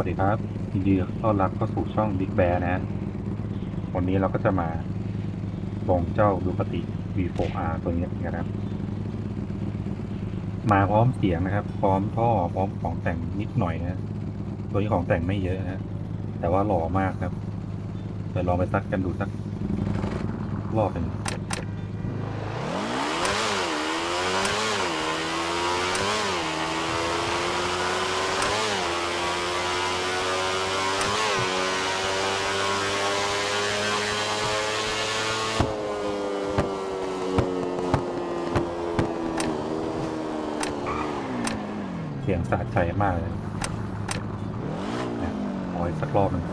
วัสดีครับยินดีต้อนรับเข้าสู่ช่อง Big Bear นะ วันนี้เราก็จะมาลงเจ้าดูคติ V4R ตัวนี้กันนะครับ มาพร้อมเสียงนะครับ พร้อมท่อพร้อมของแต่งนิดหน่อยนะตัวนี้ของแต่งไม่เยอะนะแต่ว่าหล่อมากครับเดี๋ยวลองไปซัดกันดูสักรอบหนึ่ง สียงสะใจมากเลยนะขออีกสักรอบหนึ่ง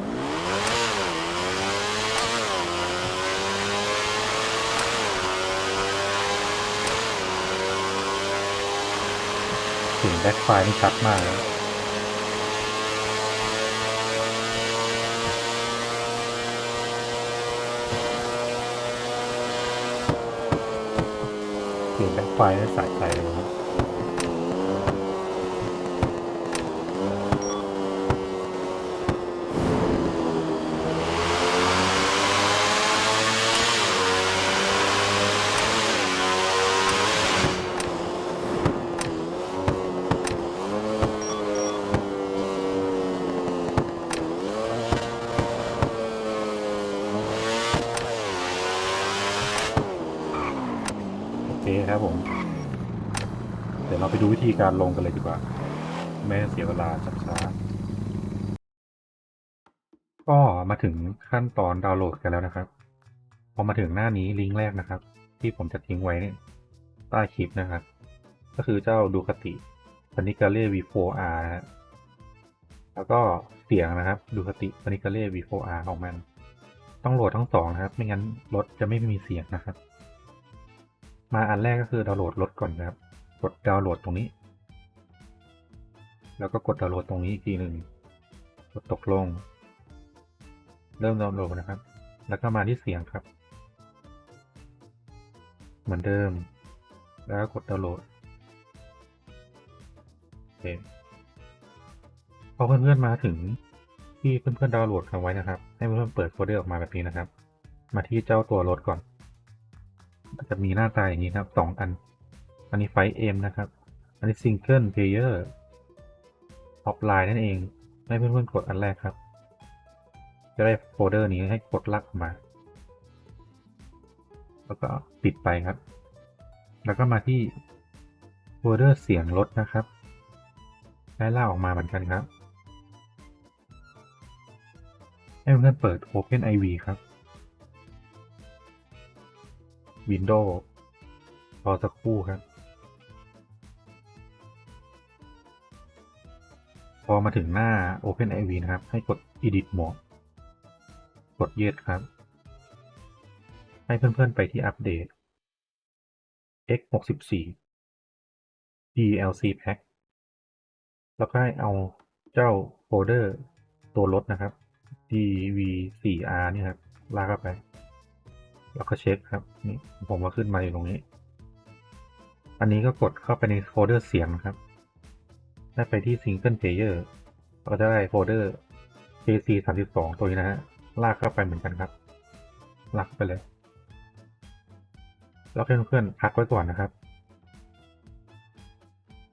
เสียงแบ็คไฟนี่ชัดมากเลยเสียงแบ็คไฟนี่สะใจเลยับโอเครับผม เดี๋ยวเราไปดูวิธีการลงกันเลยดีกว่าไม่เสียเวลาชักช้าก็มาถึงขั้นตอนดาวน์โหลดกันแล้วนะครับ พอมาถึงหน้านี้ลิงก์แรกนะครับ ที่ผมจะทิ้งไว้เนี่ยใต้คลิปนะครับ ก็คือเจ้าดูคติปนิกาเล่ V4R นะฮะแล้วก็เสียงนะครับดูคติปนิกาเล่ V4R ของมัน ต้องโหลดทั้งสองนะครับ ไม่งั้นรถจะไม่มีเสียงนะครับ มาอันแรกก็คือดาวน์โหลดรถก่อนนะครับ กดดาวน์โหลดตรงนี้ แล้วก็กดดาวน์โหลดตรงนี้อีกทีหนึ่งกดตกลง เริ่มดาวน์โหลดนะครับ แล้วก็มาที่เสียงครับ เหมือนเดิม แล้วก็กดดาวน์โหลดโอเคพอเพื่อนๆมาถึงที่เพื่อนๆดาวน์โหลดกันไว้นะครับ ให้เพื่อนๆเปิดโฟลเดอร์ออกมาแบบนี้นะครับ มาที่เจ้าตัวรถก่อน จะมีหน้าตาอย่างนี้ครับสองอัน อันนี้ไฟเอ็มนะครับ อันนี้ซิงเกิลเพลเยอร์ท็อปไลน์นั่นเองให้เพื่อนๆกดอันแรกครับ จะได้โฟลเดอร์นี้ให้กดลากมา แล้วก็ปิดไปครับ แล้วก็มาที่โฟลเดอร์เสียงรถนะครับได้ล่าออกมาเหมือนกันครับ ให้เพื่อนๆเปิด OpenIV ครับ Windows รอสักครู่ครับ พอมาถึงหน้า OpenIV นะครับ ให้กด Edit Mode กด Yes ครับ ให้เพื่อนๆไปที่อัปเดต x64 DLC Pack แล้วก็ให้เอาเจ้าโฟลเดอร์ตัวรถนะครับ dv4r นี่ครับ ลากเข้าไป แล้วก็เช็คครับนี่ผมก็ขึ้นมาอยู่ตรงนี้ อันนี้ก็กดเข้าไปในโฟลเดอร์เสียงครับได้ไปที่ Single Player ก็จะได้โฟลเดอร์ kc 3 2ตัวนี้นะฮะ ลากเข้าไปเหมือนกันครับ ลากไปเลย แล้วเพื่อนๆพักไว้ก่อนนะครับ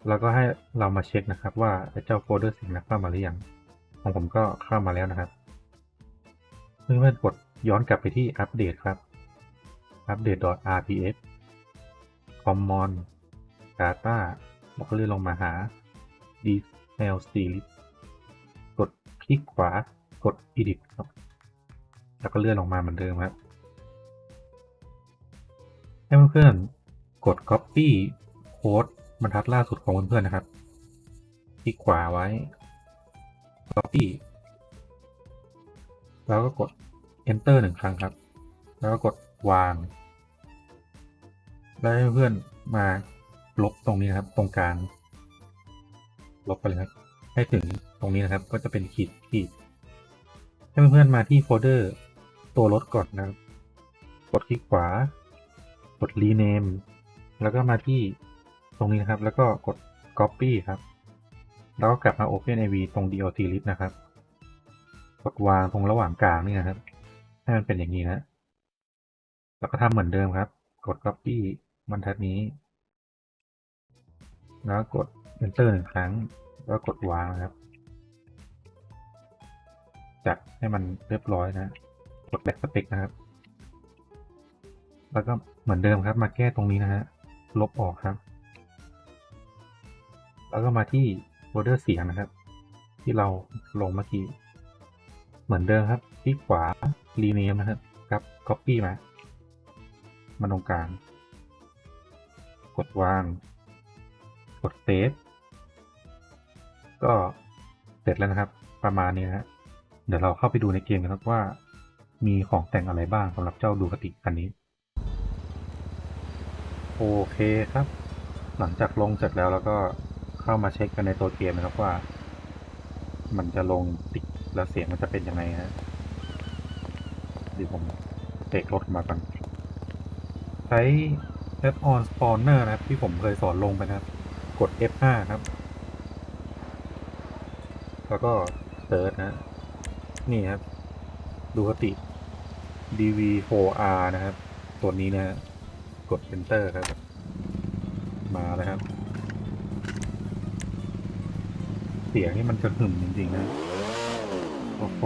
แล้วก็ให้เรามาเช็คนะครับว่าเจ้าโฟลเดอร์เสียงนะเข้ามาหรือยังของผมก็เข้ามาแล้วนะครับเพื่อนๆกดย้อนกลับไปที่อัปเดตครับ อัปเดต .rpf common data แล้วก็เลื่อนลงมาหา DLC กดคลิกขวากด edit ครับ แล้วก็เลื่อนลงมาเหมือนเดิมครับ ให้เพื่อนๆ กด copy โค้ดบรรทัดล่าสุดของเพื่อนๆนะครับ คลิกขวาไว้ copy แล้วก็กด enter หนึ่งครั้งครับ แล้วก็กดวาง แล้วให้เพื่อนมาลบตรงนี้นะครับ ตรงกลางลบไปเลยครับ ให้ถึงตรงนี้นะครับ ก็จะเป็นขีดขีดให้เพื่อนๆมาที่โฟลเดอร์ตัวรถก่อนนะครับ กดคลิกขวา กด rename แล้วก็มาที่ตรงนี้นะครับ แล้วก็กด copy ครับ แล้วก็กลับมา OpenIV ตรง DLC list นะครับ กดวางตรงระหว่างกลางนี่นะครับ ให้มันเป็นอย่างนี้นะ แล้วก็ทำเหมือนเดิมครับ กด copy บรรทัดนี้ แล้วกด enter หนึ่งครั้ง แล้วกดวางนะครับ จัดให้มันเรียบร้อยนะ กด back spec นะครับ แล้วก็เหมือนเดิมครับ มาแก้ตรงนี้นะฮะ ลบออกครับ แล้วก็มาที่ border เสียงนะครับ ที่เราลงเมื่อกี้ เหมือนเดิมครับ ที่ขวา rename นะครับครับ copy มามาตรงกลาง กดวาง กดเซฟก็เสร็จแล้วนะครับ ประมาณนี้นะเดี๋ยวเราเข้าไปดูในเกมกันครับว่า มีของแต่งอะไรบ้างสำหรับเจ้าดูคติคันนี้ โอเคครับ หลังจากลงเสร็จแล้วแล้วก็เข้ามาเช็คกันในตัวเกมนะครับว่า มันจะลงติดแล้วเสียงมันจะเป็นยังไงฮะเดียวผมเตะรถมาก่อนใช้ Add on Spawner นะครับ ที่ผมเคยสอนลงไปนะครับ กด F5 ครับ แล้วก็เซิร์ชนะ นี่ครับ ดูคติ DV4R นะครับ ตัวนี้นะฮะกด Enter ครับ มาแล้วครับ เสียงนี่มันกระหึ่มจริง ๆ นะ โอ้โห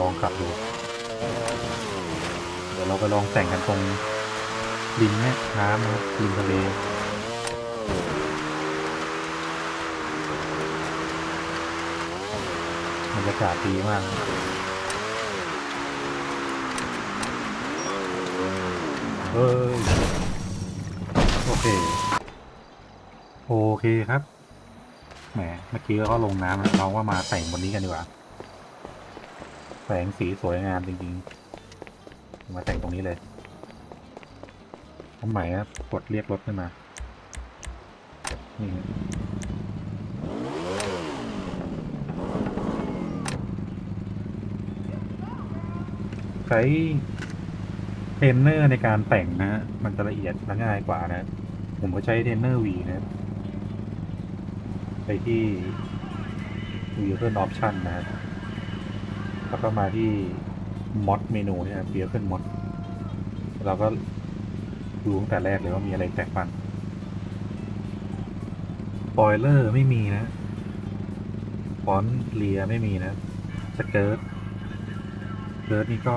ลองขับดู เดี๋ยวเราไปลองแต่งกันตรงริมแม่น้ำนะครับริมทะเลบรรยากาศดีมากเฮ้ยโอเค โอเคครับ แหม เมื่อกี้เราก็ลงน้ำนะเราก็มาแต่งบนนี้กันดีกว่า แสงสีสวยงามจริงๆ มาแต่งตรงนี้เลยทำใหม่ครับกดเรียกรถขึ้นมา นี่ใช้เทรนเนอร์ในการแต่งนะฮะมันจะละเอียดและง่ายกว่านะ ผมก็ใช้เทรนเนอร์วีนะ ไปที่ Vehicle Option นะครับ แล้วก็มาที่ Mod เมนูเนี่ยครับ Vehicle Mod เราก็ดูตั้งแต่แรกเลยว่ามีอะไรแตกต่างปอยเลอร์ไม่มีนะฟอนเลียไม่มีนะสเกิร์ตเกิร์ตนี่ก็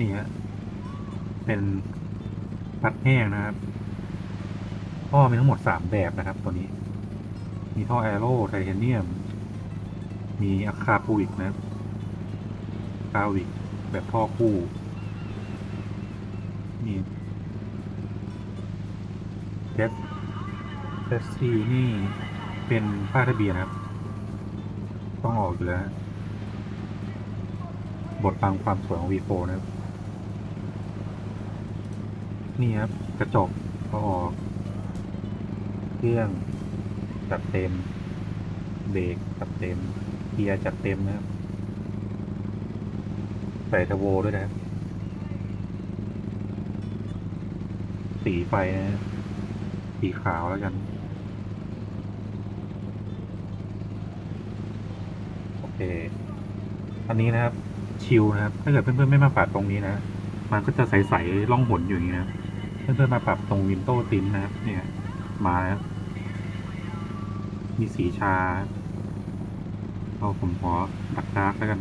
นี่ฮะเป็นพัดแห้งนะครับท่อมีทั้งหมดสามแบบนะครับ ตัวนี้ มีท่อแอโร่ไทเทเนียม มีอะคาปูอิกนะครับาวิกแบบท่อคู่มีเทสเทสซีนี่เป็นป้าทะเบียนครับ ต้องออกอยู่แล้ว บทบังความสวยของ V4 นะครับ นี่ครับ กระจกก็ออก เครื่องจัดเต็ม เบรกจัดเต็มเกียร์จัดเต็มนะครับ ใส่เทโวด้วยนะ สีไฟนะสีขาวแล้วกัน โอเค อันนี้นะครับ ชิลนะครับ ถ้าเกิดเพื่อนๆไม่มาปรับตรงนี้นะ มันก็จะใสๆล่องหนอยู่อย่างนี้นะ เพื่อนๆมาปรับตรงวินโต้ตินนะครับ เนี่ย มาแล้วมีสีชา เอาผมขอดักดาร์กแล้วกัน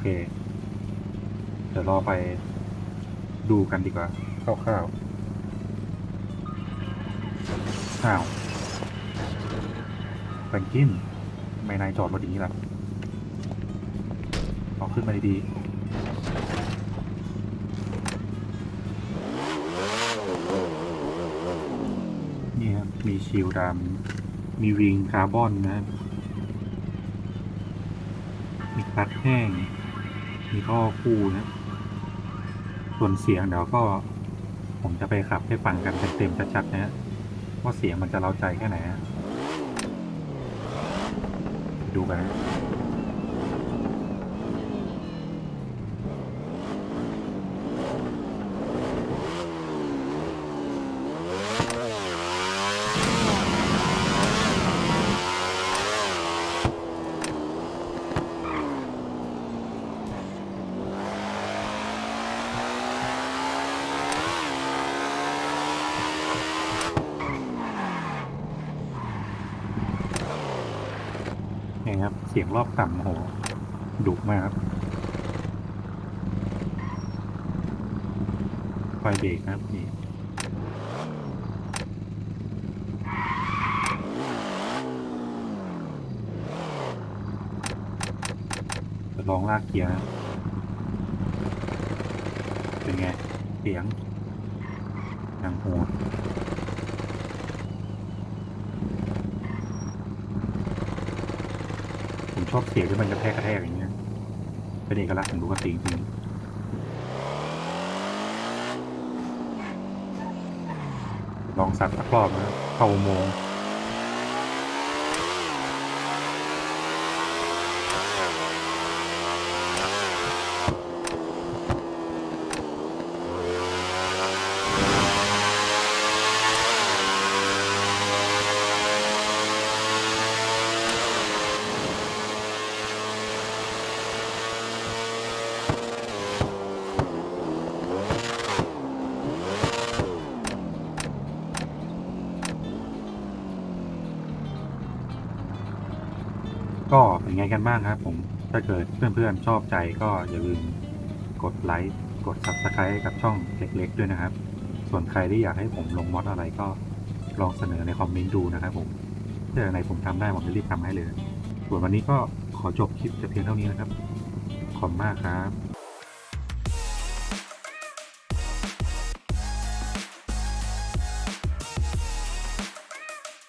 เค เดี๋ยวรอไปดูกันดีกว่าคร่าวๆอ้าวแฟรงกินไม่นายจอดรถอย่างนี้ล่ะเอาขึ้นมาดีๆนี่ครับมีชิลดำมีวิงคาร์บอนนะครับมีคลัดแห้ง มีท่อคู่นะ ส่วนเสียงเดี๋ยวก็ ผมจะไปขับให้ฟังกันเต็มๆชัดๆนะฮะว่าเสียงมันจะเล้าใจแค่ไหนฮะดูกันนะ สียงรอบต่ำโอ้โหดุมากครับไฟเบรกนะครับนี่จะลองลากเกียร์นะเป็นไง เสียงดังโหผม ชอบเสียงที่มันกระแทกกระแทกอย่างเงี้ยเป็นเอกลักษณ์ของลูกกระติงจริงลองสัตว์สักรอบนะเข้าโมง ไงกันบ้างครับผม ถ้าเกิดเพื่อนๆชอบใจก็อย่าลืมกดไลค์ กด Subscribe ให้กับช่องเล็กๆด้วยนะครับ ส่วนใครที่อยากให้ผมลงมอดอะไรก็ลองเสนอในคอมเมนต์ดูนะครับผมถ้าอย่างไหนผมทำได้ผมจะรีบทำให้เลย ส่วนวันนี้ก็ขอจบคลิปแต่เพียงเท่านี้นะครับ ขอบมากครับ